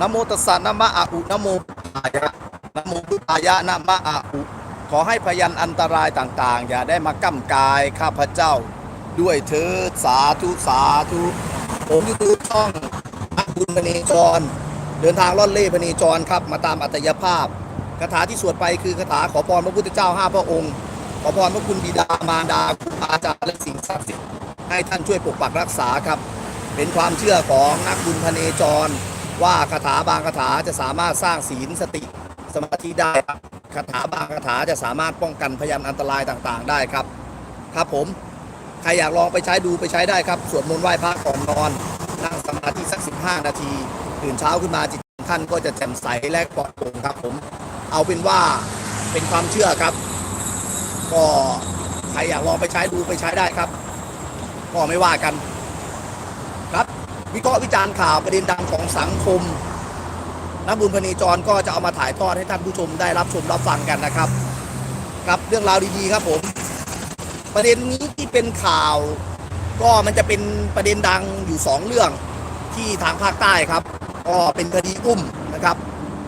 นโมตัสสะนะมะอะอุนโมอายะนโมพุทธายะนะมะอะอุขอให้พยันอันตรายต่างๆ อย่าได้มาก้ำกายข้าพเจ้า ด้วยเถิดสาธุสาธุผมยูทูบช่องนักบุญพเนจร เดินทางล่อนเล่พเนจรครับ มาตามอัตยภาพคาถาที่สวดไปคือคาถาขอพรพระพุทธเจ้าห้าพระองค์ ขอพรพระคุณบิดามารดาครูอาจารย์และสิ่งศักดิ์สิทธิ์ให้ท่านช่วยปกปักรักษาครับ เป็นความเชื่อของนักบุญพเนจร ว่าคาถาบางคาถาจะสามารถสร้างศีลสติสมาธิได้ครับคาถาบางคาถาจะสามารถป้องกันพยันอันตรายต่างๆ ได้ครับ ครับผม ใครอยากลองไปใช้ดูไปใช้ได้ครับ สวดมนต์ไหว้พระก่อนนอน นั่งสมาธิสัก 15 นาที ตื่นเช้าขึ้นมาจิตท่านก็จะแจ่มใสและปลอดโปร่งครับผม เอาเป็นว่าเป็นความเชื่อครับ ก็ใครอยากลองไปใช้ดูไปใช้ได้ครับ ก็ไม่ว่ากัน ครับ วิเคราะห์วิจารณ์ข่าวประเด็นดังของสังคมนักบุญพเนจรก็จะเอามาถ่ายทอดให้ท่านผู้ชมได้รับชมรับฟังกันนะครับ ครับเรื่องราวดีๆครับผม ประเด็นนี้ที่เป็นข่าว ก็มันจะเป็นประเด็นดังอยู่สองเรื่องที่ทางภาคใต้ครับก็เป็นคดีอุ้มนะครับ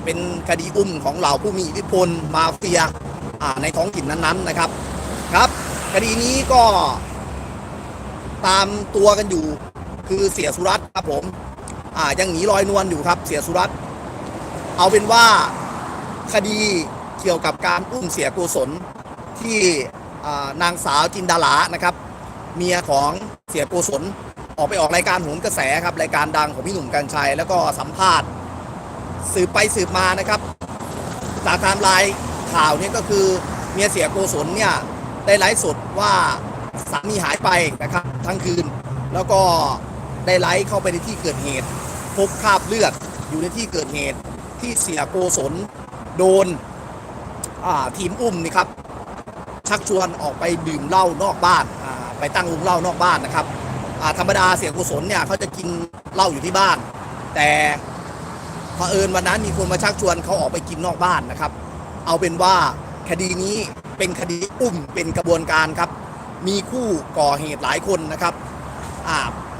เป็นคดีอุ้มของเหล่าผู้มีอิทธิพลมาเฟียในท้องถิ่นนั้นๆนะครับ ครับ คดีนี้ก็ตามตัวกันอยู่ คือเสียสุรัตน์ครับผมอ่ายังหนีลอยนวลอยู่ครับเสียสุรัตน์เอาเป็นว่าคดีเกี่ยวกับการอุ้มเสียโกศลที่นางสาวจินดาลานะครับ เมียของเสียโกศลออกไปออกรายการโหนกระแสครับรายการดังของพี่หนุ่มกัญชัย แล้วก็สัมภาษณ์สืบไปสืบมานะครับจากไทม์ไลน์ข่าวเนี่ยก็คือเมียเสียโกศลเนี่ยได้ไลฟ์สดว่าสามีหายไปนะครับทั้งคืน แล้วก็ ได้ไลฟ์เข้าไปในที่เกิดเหตุ พบคราบเลือดอยู่ในที่เกิดเหตุที่เสียโกศลโดนทีมอุ้มนี่ครับชักชวนออกไปดื่มเหล้านอกบ้านไปตั้งวงเหล้านอกบ้านนะครับธรรมดาเสียโกศลเนี่ยเขาจะกินเหล้าอยู่ที่บ้าน แต่เผอิญวันนั้นมีคนมาชักชวนเขาออกไปกินนอกบ้านนะครับ เอาเป็นว่าคดีนี้เป็นคดีอุ้มเป็นกระบวนการครับ มีคู่ก่อเหตุหลายคนนะครับ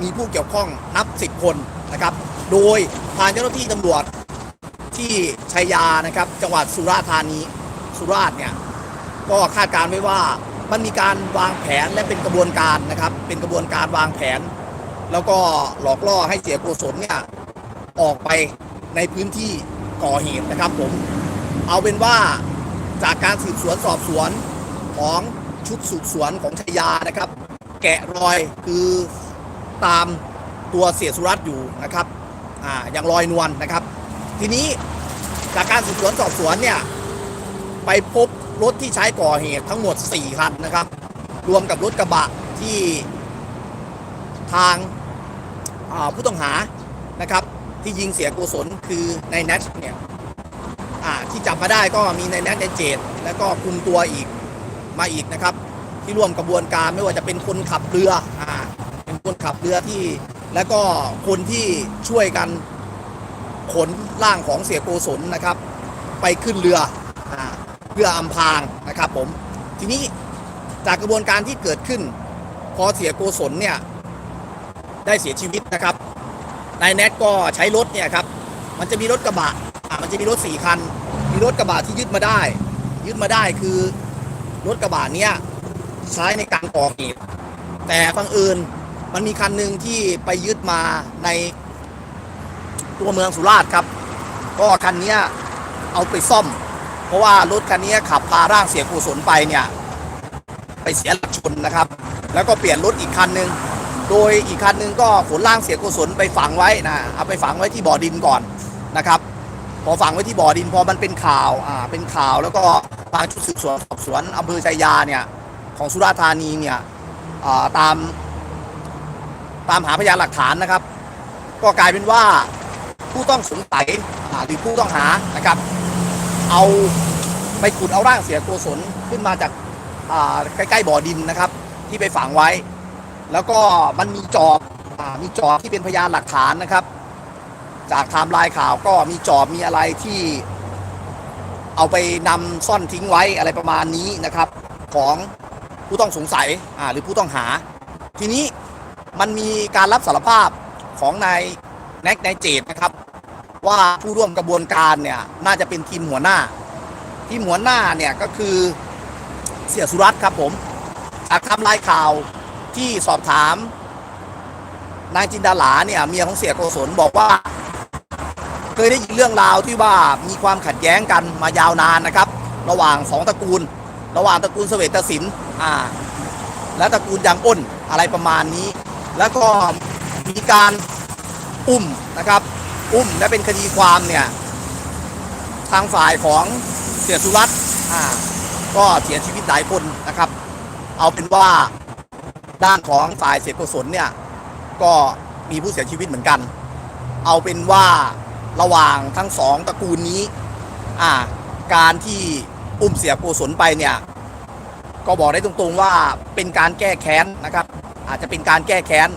มีผู้เกี่ยวข้องนับสิบคนนะครับ โดยทางเจ้าหน้าที่ตำรวจที่ชัยยานะครับ จังหวัดสุราษฎร์ธานีสุราษฎร์เนี่ยก็คาดการณ์ไว้ว่ามันมีการวางแผนและเป็นกระบวนการนะครับ เป็นกระบวนการวางแผน แล้วก็หลอกล่อให้เสียโกศลเนี่ยออกไปในพื้นที่ก่อเหตุนะครับผมเอาเป็นว่าจากการสืบสวนสอบสวนของชุดสืบสวนของชายานะครับ แกะรอยคือ ตามตัวเสียสุรัตน์อยู่นะครับอ่ายังลอยนวลนะครับ ทีนี้จากการสืบสวนสอบสวนเนี่ยไปพบรถที่ใช้ก่อเหตุทั้งหมด 4 คันนะครับ รวมกับรถกระบะที่ทางาผู้ต้องหานะครับ ที่ยิงเสียโกศลคือในแนทเนี่ยที่จับมาได้ก็มีในแนทในเจดแล้วก็คุมตัวอีกมาอีกนะครับ ที่ร่วมกระบวนการไม่ว่าจะเป็นคนขับเรืออ คนขับเรือที่ แล้วก็คนที่ช่วยกันขนร่างของเสียโกศลนะครับ ไปขึ้นเรือเพื่ออำพรางนะครับผมทีนี้จากกระบวนการที่เกิดขึ้น พอเสียโกศลเนี่ยได้เสียชีวิตนะครับนายแนทก็ใช้รถเนี่ยครับมันจะมีรถกระบะมันจะมีรถสี่คัน มีรถกระบะที่ยึดมาได้ ยึดมาได้คือรถกระบะเนี้ยใช้ในการก่อเหตุแต่บังเอิญ มันมีคันหนึ่งที่ไปยึดมาในตัวเมืองสุราษฎร์ครับ ก็คันนี้เอาไปซ่อม เพราะว่ารถคันนี้ขับพาร่างเสียกุศลไปเนี่ย ไปเสียหลักชนนะครับ แล้วก็เปลี่ยนรถอีกคันหนึ่งโดยอีกคันหนึ่งก็ขนร่างเสียกุศลไปฝังไว้นะเอาไปฝังไว้ที่บ่อดินก่อนนะครับพอฝังไว้ที่บ่อดินพอมันเป็นข่าวอ่าเป็นข่าวแล้วก็ทางชุดสืบสวนสอบสวนอำเภอชัยยาเนี่ยของสุราษฎร์ธานีเนี่ยอ่าตาม ตามหาพยานหลักฐานนะครับ ก็กลายเป็นว่าผู้ต้องสงสัยหรือผู้ต้องหานะครับ เอาไปขุดเอาร่างเสียโกศลขึ้นมาจากใกล้ๆบ่อดินนะครับ ที่ไปฝังไว้ แล้วก็มันมีจอบอมีจอบที่เป็นพยานหลักฐานนะครับ จากไทม์ไลน์ข่าวก็มีจอบมีอะไรที่เอาไปนำซ่อนทิ้งไว้อะไรประมาณนี้นะครับ ของผู้ต้องสงสัยหรือผู้ต้องหา ทีนี้ มันมีการรับสารภาพของนายแน็กนายเจดนะครับ ว่าผู้ร่วมกระบวนการเนี่ยน่าจะเป็นทีมหัวหน้า ทีมหัวหน้าเนี่ยก็คือเสียสุรัตน์ครับผมจากทำรายข่าวที่สอบถาม นางจินดาหลาเนี่ยเมียของเสียโกศลบอกว่า เคยได้ยินเรื่องราวที่ว่ามีความขัดแย้งกันมายาวนานนะครับ ระหว่างสองตระกูล ระหว่างตระกูลเสวตสินอ่า และตระกูลยางอ้นอะไรประมาณนี้ แล้วก็มีการอุ้มนะครับ อุ้มและเป็นคดีความเนี่ย ทางฝ่ายของเสียสุรัตน์อ่าก็เสียชีวิตหลายคนนะครับ เอาเป็นว่าด้านของฝ่ายเสียโกศลเนี่ย ก็มีผู้เสียชีวิตเหมือนกัน เอาเป็นว่าระหว่างทั้งสองตระกูลนี้อ่าการที่อุ้มเสียโกศลไปเนี่ย ก็บอกได้ตรงๆว่าเป็นการแก้แค้นนะครับ อาจจะเป็นการแก้แค้น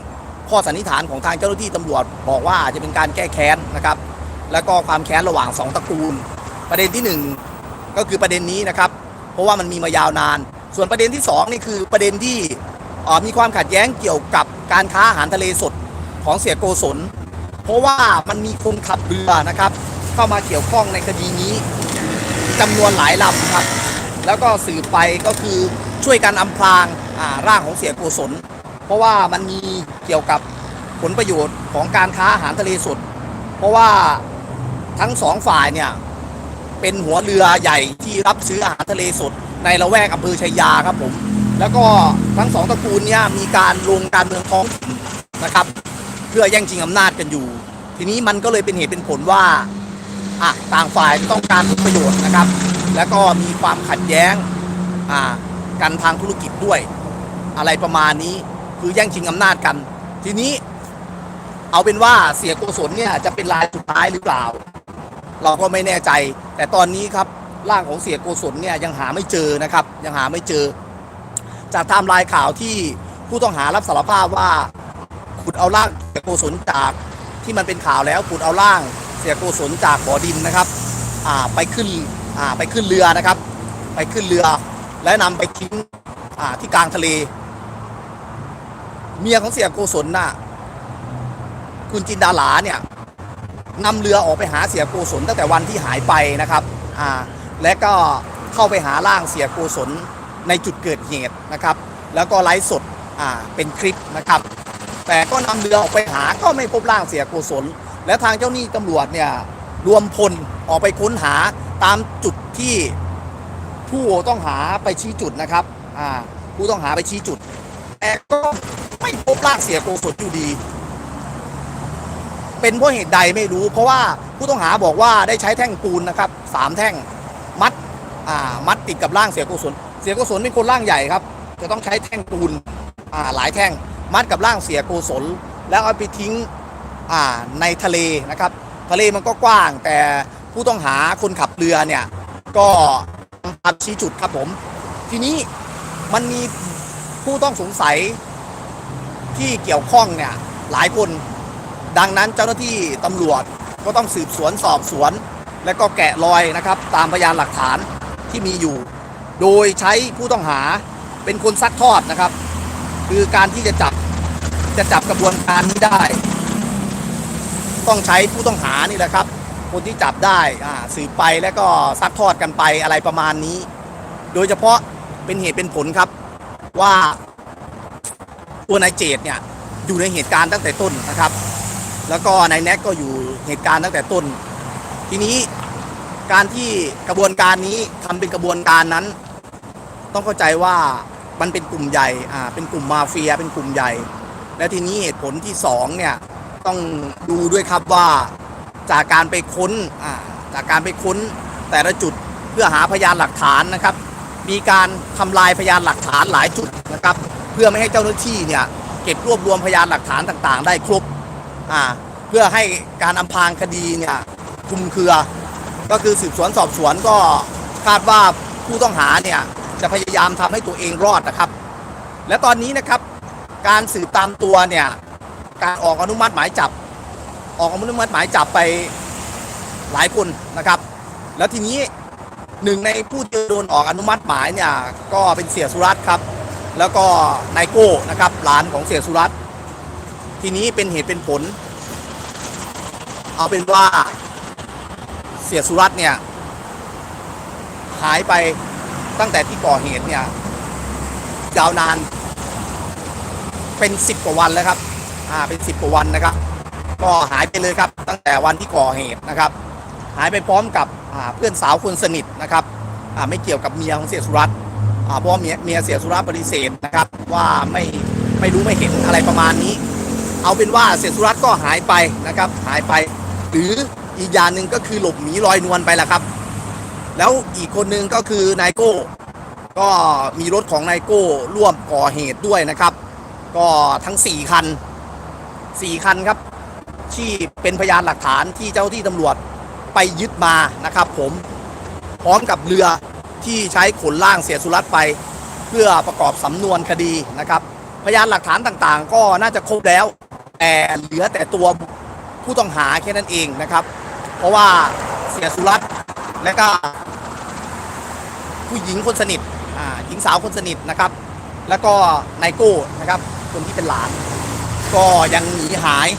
ข้อสันนิษฐานของทางเจ้าหน้าที่ตำรวจ บอกว่าอาจจะเป็นการแก้แค้นนะครับ แล้วก็ความแค้นระหว่างสองตระกูล ประเด็นที่หนึ่งก็คือประเด็นนี้นะครับ เพราะว่ามันมีมายาวนาน ส่วนประเด็นที่สองนี่คือประเด็นที่มีความขัดแย้งเกี่ยวกับการค้าอาหารทะเลสดของเสียโกศล เพราะว่ามันมีคนขับเรือนะครับ เข้ามาเกี่ยวข้องในคดีนี้จำนวนหลายลำครับ แล้วก็สืบไปก็คือช่วยกันอำพรางร่างของเสียโกศล ราะว่ามันมีเกี่ยวกับผลประโยชน์ของการค้าอาหารทะเลสดเพราะว่าทั้งสองฝ่ายเนี่ย เป็นหัวเรือใหญ่ที่รับซื้ออาหารทะเลสด ในละแวกอำเภอชัยยาครับผม แล้วก็ทั้งสองตระกูลเนี่ยมีการลงการเมืองท้องถิ่นนะครับ เพื่อแย่งชิงอำนาจกันอยู่ ทีนี้มันก็เลยเป็นเหตุเป็นผลว่าอะต่างฝ่ายต้องการผลประโยชน์นะครับ แล้วก็มีความขัดแย้งอ่ากันทางธุรกิจด้วย อะไรประมาณนี้ คือแย่งชิงอำนาจกัน ทีนี้เอาเป็นว่าเสียโกศลเนี่ยจะเป็นรายสุดท้ายหรือเปล่า เราก็ไม่แน่ใจ แต่ตอนนี้ครับร่างของเสียโกศลเนี่ยยังหาไม่เจอนะครับ ยังหาไม่เจอ จากไทม์ไลน์ข่าวที่ผู้ต้องหารับสารภาพว่าขุดเอาร่างเสียโกศลจากที่มันเป็นข่าวแล้วขุดเอาร่างเสียโกศลจากบ่อดินนะครับไปขึ้นไปขึ้นเรือนะครับ ไปขึ้นเรือและนำไปทิ้งที่กลางทะเล เมียของเสียโกศลน่ะ คุณจินดาหลาเนี่ยนำเรือออกไปหาเสียโกศลตั้งแต่วันที่หายไปนะครับอ่าและก็เข้าไปหาร่างเสียโกศลในจุดเกิดเหตุนะครับ แล้วก็ไลฟ์สดอ่าเป็นคลิปนะครับ แต่ก็นำเรือออกไปหาก็ไม่พบร่างเสียโกศล และทางเจ้าหนี้ตำรวจเนี่ยรวมพลออกไปค้นหาตามจุดที่ผู้ต้องหาไปชี้จุดนะครับอ่าผู้ต้องหาไปชี้จุดแต่ก็ ไม่พบร่างเสียโกศลอยู่ดี เป็นเพราะเหตุใดไม่รู้ เพราะว่าผู้ต้องหาบอกว่าได้ใช้แท่งปูนนะครับสามแท่งมัดอ่ามัดติดกับร่างเสียโกศลเสียโกศลเป็นคนร่างใหญ่ครับ จะต้องใช้แท่งปูนอ่าหลายแท่งมัดกับร่างเสียโกศลแล้วเอาไปทิ้งอ่าในทะเลนะครับ ทะเลมันก็กว้าง แต่ผู้ต้องหาคนขับเรือเนี่ยก็ตามชี้จุดครับผม ทีนี้มันมีผู้ต้องสงสัย ที่เกี่ยวข้องเนี่ยหลายคนดังนั้นเจ้าหน้าที่ตำรวจก็ต้องสืบสวนสอบสวน และก็แกะรอยนะครับ ตามพยานหลักฐานที่มีอยู่ โดยใช้ผู้ต้องหาเป็นคนซักทอดนะครับ คือการที่จะจับจะจับกระบวนการนี้ได้ ต้องใช้ผู้ต้องหานี่แหละครับ คนที่จับได้สืบไปแล้วก็ซักทอดกันไปอะไรประมาณนี้ โดยเฉพาะเป็นเหตุเป็นผลครับว่า ตัวนายเจตเนี่ยอยู่ในเหตุการณ์ตั้งแต่ต้นนะครับ แล้วก็นายแน็กก็อยู่เหตุการณ์ตั้งแต่ต้น ทีนี้การที่กระบวนการนี้ทำเป็นกระบวนการนั้น ต้องเข้าใจว่ามันเป็นกลุ่มใหญ่อ่าเป็นกลุ่มมาเฟียเป็นกลุ่มใหญ่ และทีนี้เหตุผลที่สองเนี่ยต้องดูด้วยครับว่าจากการไปค้นอ่าจากการไปค้นแต่ละจุดเพื่อหาพยานหลักฐานนะครับ มีการทำลายพยานหลักฐานหลายจุดนะครับ เพื่อไม่ให้เจ้าหน้าที่เนี่ยเก็บรวบรวมพยานหลักฐานต่างๆ ได้ครบอ่าเพื่อให้การอำพรางคดีเนี่ยคุมเครือ ก็คือสืบสวนสอบสวนก็คาดว่าผู้ต้องหาเนี่ยจะพยายามทำให้ตัวเองรอดนะครับ และตอนนี้นะครับการสืบตามตัวเนี่ยการออกอนุมัติหมายจับ ออกอนุมัติหมายจับไปหลายคนนะครับ แล้วทีนี้หนึ่งในผู้ที่โดนออกอนุมัติหมายเนี่ยก็เป็นเสียสุรัตน์ครับ แล้วก็นายโก้นะครับหลานของเสียสุรัตน์ทีนี้เป็นเหตุเป็นผล เอาเป็นว่าเสียสุรัตน์เนี่ยหายไปตั้งแต่ที่ก่อเหตุเนี่ยยาวนานเป็นสิบกว่าวันแล้วครับอ่าเป็นสิบกว่าวันนะครับ ก็หายไปเลยครับ ตั้งแต่วันที่ก่อเหตุนะครับ หายไปพร้อมกับเพื่อนสาวคนสนิทนะครับไม่เกี่ยวกับเมียของเสียสุรัตน์ เพราะเมียเมียเสียสุรัตน์ปฏิเสธนะครับ ว่าไม่ไม่รู้ไม่เห็นอะไรประมาณนี้ เอาเป็นว่าเสียสุรัตก็หายไปนะครับ หายไป หรืออีกอย่างหนึ่งก็คือหลบหนีลอยนวลไปแหละครับ แล้วอีกคนหนึ่งก็คือนายโก้ ก็มีรถของนายโก้ร่วมก่อเหตุด้วยนะครับ ก็ทั้ง 4 คัน 4 คันครับ ที่เป็นพยานหลักฐานที่เจ้าที่ตำรวจไปยึดมานะครับ ผมพร้อมกับเรือ ที่ใช้ขนล่างเสียสุรัตน์ไป เพื่อประกอบสำนวนคดีนะครับ พยานหลักฐานต่างๆ ก็น่าจะครบแล้ว แต่เหลือแต่ตัวผู้ต้องหาแค่นั้นเองนะครับ เพราะว่าเสียสุรัตน์และก็ ผู้หญิงคนสนิทหญิงสาวคนสนิทนะครับ แล้วก็นายโก้นะครับ คนที่เป็นหลาน ก็ยังหนีหาย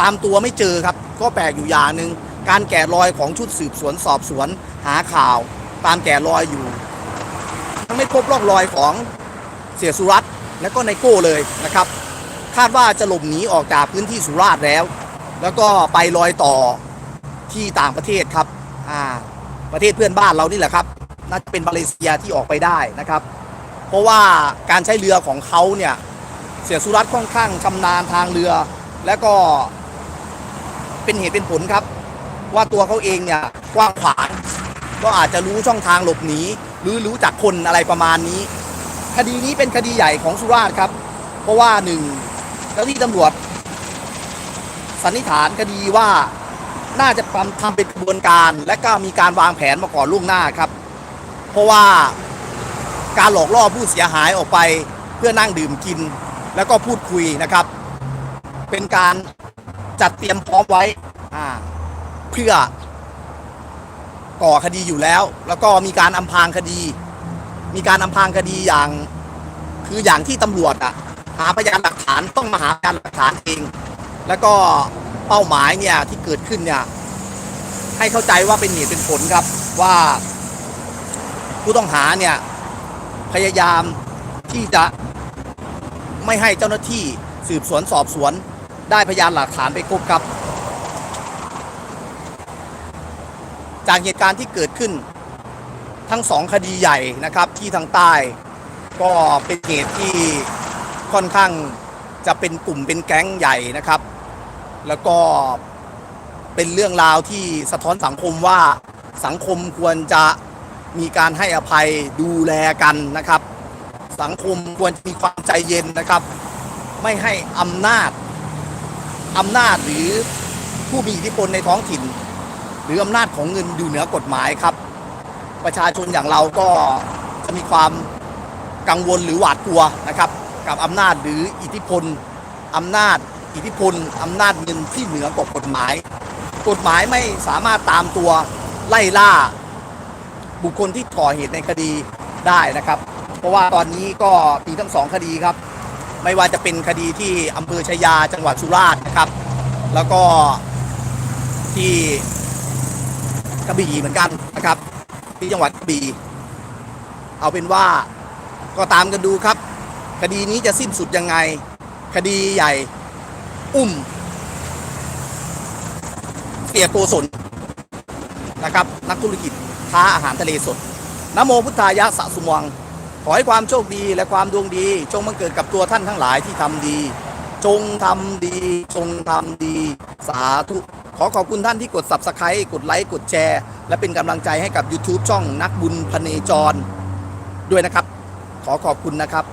ตามตัวไม่เจอครับ ก็แปลกอยู่อย่างหนึ่งการแกะรอยของชุดสืบสวนสอบสวน หาข่าวตามแกะรอยอยู่ ยังไม่พบร่องรอยของเสียสุรัตน์และก็นโก้เลยนะครับ คาดว่าจะหลบหนีออกจากพื้นที่สุราษฎร์แล้ว แล้วก็ไปรอยต่อที่ต่างประเทศครับอ่าประเทศเพื่อนบ้านเรานี่แหละครับน่าจะเป็นมาเลเซียที่ออกไปได้นะครับ เพราะว่าการใช้เรือของเขาเนี่ยเสียสุรัตน์ค่อนข้างชำนาญทางเรือ และก็เป็นเหตุเป็นผลครับ ว่าตัวเขาเองเนี่ยกว้างขวาง ก็อาจจะรู้ช่องทางหลบหนีหรือรู้จักคนอะไรประมาณนี้ คดีนี้เป็นคดีใหญ่ของสุราษฎร์ครับ เพราะว่าหนึ่งเจ้าที่ตำรวจ สันนิษฐานคดีว่าน่าจะทำเป็นกระบวนการ และก็มีการวางแผนมาก่อนล่วงหน้าครับ เพราะว่าการหลอกล่อผู้เสียหายออกไปเพื่อนั่งดื่มกิน แล้วก็พูดคุยนะครับ เป็นการจัดเตรียมพร้อมไว้เพื่อ ก่อคดีอยู่แล้ว แล้วก็มีการอำพรางคดี มีการอำพรางคดีอย่าง คืออย่างที่ตำรวจอะหาพยานหลักฐานต้องมาหาพยานหลักฐานเอง แล้วก็เป้าหมายเนี่ยที่เกิดขึ้นเนี่ยให้เข้าใจว่าเป็นเหตุเป็นผลครับว่าผู้ต้องหาเนี่ยพยายามที่จะไม่ให้เจ้าหน้าที่สืบสวนสอบสวนได้พยานหลักฐานไปครบครับ จากเหตุการณ์ที่เกิดขึ้น ทั้งสองคดีใหญ่นะครับที่ทางใต้ ก็เป็นเหตุที่ค่อนข้างจะเป็นกลุ่มเป็นแก๊งใหญ่นะครับ แล้วก็เป็นเรื่องราวที่สะท้อนสังคมว่าสังคมควรจะมีการให้อภัยดูแลกันนะครับ สังคมควรมีความใจเย็นนะครับ ไม่ให้อำนาจอำนาจหรือผู้มีอิทธิพลในท้องถิ่น หรืออำนาจของเงินอยู่เหนือกฎหมายครับ ประชาชนอย่างเราก็จะมีความกังวลหรือหวาดกลัวนะครับ กับอำนาจหรืออิทธิพลอำนาจ อิทธิพลอำนาจเงินที่เหนือกว่ากฎหมาย กฎหมายไม่สามารถตามตัวไล่ล่า บุคคลที่ก่อเหตุในคดีได้นะครับ เพราะว่าตอนนี้ก็มีทั้งสองคดีครับ ไม่ว่าจะเป็นคดีที่อำเภอชายาจังหวัดสุราษฎร์นะครับ แล้วก็ที่ กระบี่เหมือนกันนะครับ ที่จังหวัดกระบี่เอาเป็นว่าก็ตามกันดูครับ คดีนี้จะสิ้นสุดยังไง คดีใหญ่ อุ้มเสียโกศลนะครับ นักธุรกิจค้าอาหารทะเลสดนโมพุทธายะสะสมวัง ขอให้ความโชคดีและความดวงดี จงบังเกิดกับตัวท่านทั้งหลายที่ทำดี จงทำดี จงทำดี สาธุ ขอขอบคุณท่านที่กด subscribe กดไลค์กดแชร์ และเป็นกำลังใจให้กับ YouTube ช่องนักบุญพเนจร ด้วยนะครับ ขอขอบคุณนะครับ